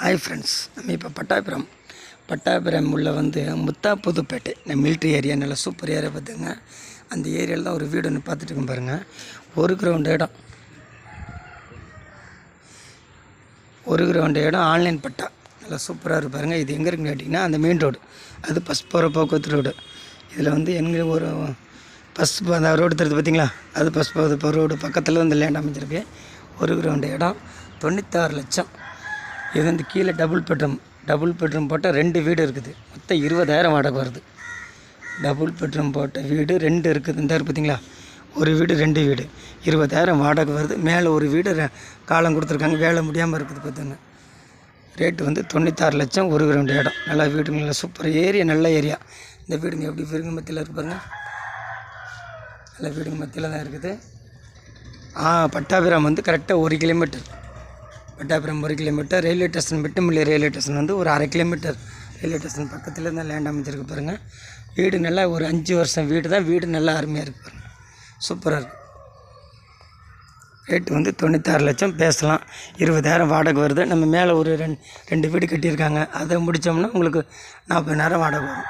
Hi friends நம்ம இப்போ பட்டாபுரம். பட்டாபுரம் உள்ள வந்து முத்தா புதுப்பேட்டை. இந்த மிலிட்ரி ஏரியா நல்ல சூப்பர் ஏரியா பார்த்துங்க அந்த ஏரியாவில் தான் ஒரு வீடு ஒன்று பார்த்துட்டு இருக்கோம் பாருங்கள் ஒரு கிரவுண்ட் இடம். ஒரு கிரவுண்ட் இடம் ஆன்லைன் பட்டா. நல்லா சூப்பராக இருப்பாருங்க பாருங்கள் இது எங்கே இருக்குன்னு கேட்டிங்கன்னா அந்த மெயின் ரோடு அது பஸ் போகிற போக்குவரத்து ரோடு இதில் வந்து எங்கே ஒரு பஸ் அந்த ரோடு தருது பார்த்தீங்களா அது பஸ் போகுது இப்போ ரோடு பக்கத்தில் இந்த லேண்ட் அமைஞ்சிருக்கு. ஒரு கிரவுண்டு இடம் தொண்ணூத்தாறு லட்சம். இது வந்து கீழே டபுள் பெட்ரூம் டபுள் பெட்ரூம் போட்டால் ரெண்டு வீடு இருக்குது. மொத்தம் இருபதாயிரம் வாடகை வருது. டபுள் பெட்ரூம் போட்ட வீடு ரெண்டு இருக்குது. இந்த பார்த்தீங்களா ஒரு வீடு ரெண்டு வீடு. இருபதாயிரம் வாடகை வருது. மேலே ஒரு வீடு காலம் கொடுத்துருக்காங்க. வேலை முடியாமல் இருக்குது பார்த்துங்க ரேட்டு வந்து தொண்ணூத்தாறு லட்சம் ஒரு ரெண்டு இடம். நல்லா வீடுங்க நல்லா சூப்பர் ஏரியா நல்ல ஏரியா இந்த வீடுங்க எப்படி வீடுங்க மத்தியில் இருப்பாங்க நல்ல வீடுங்க மத்தியில் தான் இருக்குது. ஆ பட்டாபிராம் வந்து கரெக்டாக ஒரு கிலோமீட்டர் பட்டாபிராம் ஒரு கிலோமீட்டர் ரயில்வே ஸ்டேஷன் வெட்டுமல்லி ரயில்வே ஸ்டேஷன் வந்து ஒரு அரை கிலோமீட்டர் ரயில்வே ஸ்டேஷன் பக்கத்தில் தான் லேண்ட் அமைஞ்சிருக்கு பாருங்கள் வீடு நல்லா ஒரு அஞ்சு வருஷம் வீடு தான். வீடு நல்லா அருமையாக இருக்குது பாருங்கள் சூப்பராக இருக்குது ரேட்டு வந்து தொண்ணூத்தாறு லட்சம். பேசலாம். இருபதாயிரம் வாடகை வருது. நம்ம மேலே ஒரு ரெண்டு ரெண்டு வீடு கட்டியிருக்காங்க. அதை முடித்தோம்னா உங்களுக்கு நாற்பதாயிரம் வாடகை வரும்.